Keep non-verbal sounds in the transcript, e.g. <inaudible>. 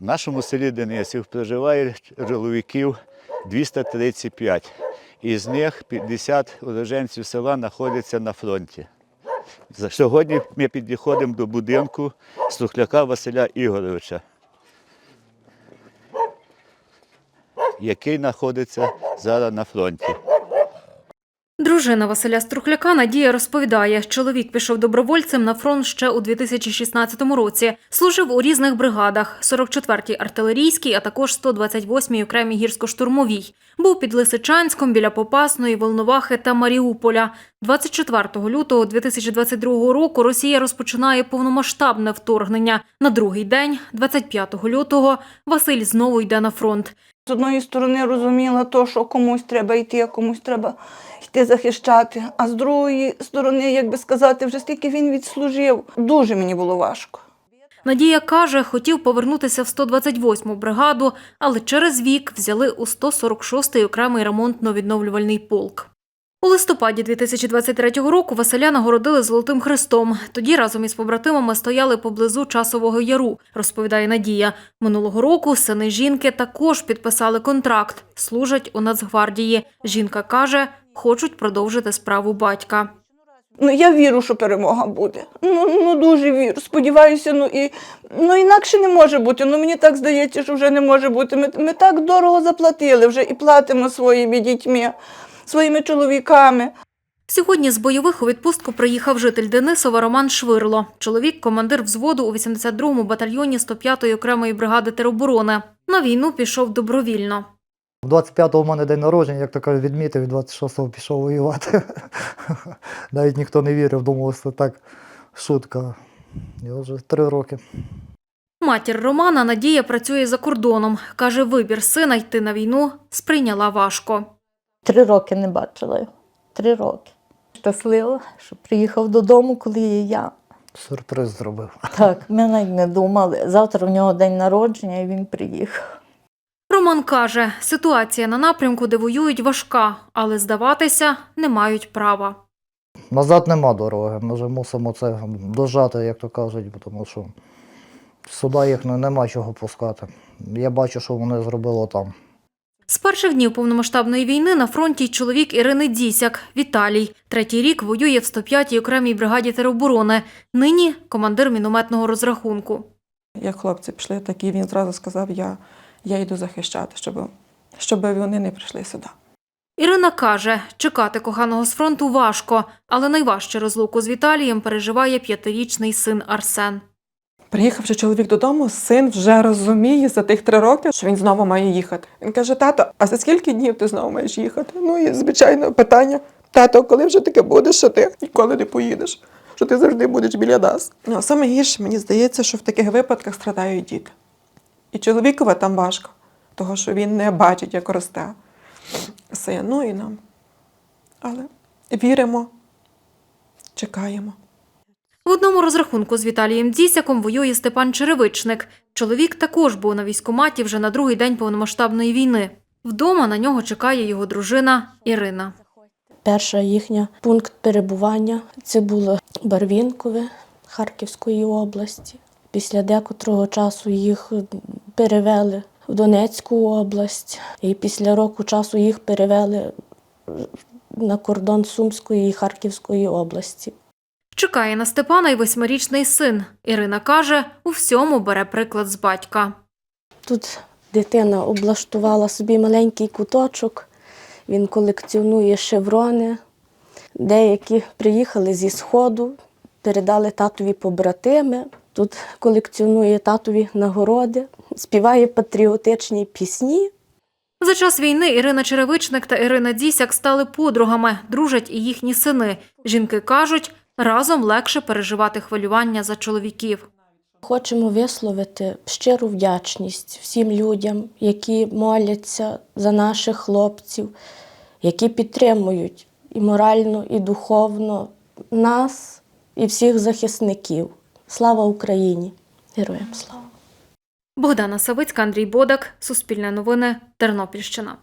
В нашому селі Денисів проживає чоловіків 235. Із них 50 уроженців села знаходяться на фронті. Сьогодні ми підходимо до будинку Струхляка Василя Ігоровича, який знаходиться зараз на фронті. Дружина Василя Струхляка Надія розповідає, чоловік пішов добровольцем на фронт ще у 2016 році. Служив у різних бригадах: 44-й артилерійській, а також 128-й окремій гірсько-штурмовій. Був під Лисичанськом, біля Попасної, Волновахи та Маріуполя. 24 лютого 2022 року Росія розпочинає повномасштабне вторгнення. На другий день, 25 лютого, Василь знову йде на фронт. З одної сторони розуміла то, що комусь треба йти, а комусь треба йти захищати. А з другої сторони, як би сказати, вже стільки він відслужив. Дуже мені було важко. Надія каже, хотів повернутися в 128-му бригаду, але через вік взяли у 146-й окремий ремонтно-відновлювальний полк. У листопаді 2023 року Василя нагородили Золотим Хрестом. Тоді разом із побратимами стояли поблизу Часового Яру, розповідає Надія. Минулого року сини жінки також підписали контракт, служать у Нацгвардії. Жінка каже, хочуть продовжити справу батька. Ну, я вірю, що перемога буде. Ну, ну дуже вірю. Сподіваюся, ну і ну інакше не може бути. Ну мені так здається, що вже не може бути. Ми, ми так дорого заплатили вже і платимо своїми дітьми, своїми чоловіками. Сьогодні з бойових у відпустку приїхав житель Денисова Роман Швирло. Чоловік – командир взводу у 82-му батальйоні 105-ї окремої бригади тероборони. На війну пішов добровільно. 25-го в мене день народження, як то кажуть, відмітив, і 26-го пішов воювати. <laughs> Навіть ніхто не вірив, думав, що так шутка. Я вже три роки. Матір Романа Надія працює за кордоном. Каже, вибір сина йти на війну сприйняла важко. Три роки не бачила його. Три роки. Щаслива, що приїхав додому, коли є я. Сюрприз зробив. Так, ми навіть не думали. Завтра в нього день народження, і він приїхав. Роман каже, ситуація на напрямку, де воюють, важка, але здаватися не мають права. Назад нема дороги. Ми вже мусимо це дожати, як то кажуть, тому що сюди їх не- нема чого пускати. Я бачу, що вони зробили там. З перших днів повномасштабної війни на фронті чоловік Ірини Дісяк Віталій. Третій рік воює в 105-й окремій бригаді тероборони. Нині командир мінометного розрахунку. Як хлопці пішли, так і він зразу сказав, я, я йду захищати, щоб, щоб вони не прийшли сюди. Ірина каже, чекати коханого з фронту важко, але найважче розлуку з Віталієм переживає п'ятирічний син Арсен. Приїхавши чоловік додому, син вже розуміє за тих три роки, що він знову має їхати. Він каже: тато, а за скільки днів ти знову маєш їхати? Ну і звичайно питання: тато, коли вже таке буде, що ти ніколи не поїдеш, що ти завжди будеш біля нас. Ну, саме гірше, мені здається, що в таких випадках страдають діти. І чоловікове там важко, того що він не бачить, як росте син, ну і нам. Але віримо, чекаємо. В одному розрахунку з Віталієм Дісяком воює Степан Черевичник. Чоловік також був на військкоматі вже на другий день повномасштабної війни. Вдома на нього чекає його дружина Ірина. Перша їхня пункт перебування це було Барвінкове Харківської області. Після декотрого часу їх перевели в Донецьку область, і після року часу їх перевели на кордон Сумської і Харківської області. Чекає на Степана й восьмирічний син. Ірина каже, у всьому бере приклад з батька. Тут дитина облаштувала собі маленький куточок, він колекціонує шеврони. Деякі приїхали зі Сходу, передали татові побратими. Тут колекціонує татові нагороди, співає патріотичні пісні. За час війни Ірина Черевичник та Ірина Дісяк стали подругами, дружать і їхні сини. Жінки кажуть, разом легше переживати хвилювання за чоловіків. Хочемо висловити щиру вдячність всім людям, які моляться за наших хлопців, які підтримують і морально, і духовно нас і всіх захисників. Слава Україні! Героям слава! Богдана Савицька, Андрій Бодак, Суспільне новини, Тернопільщина.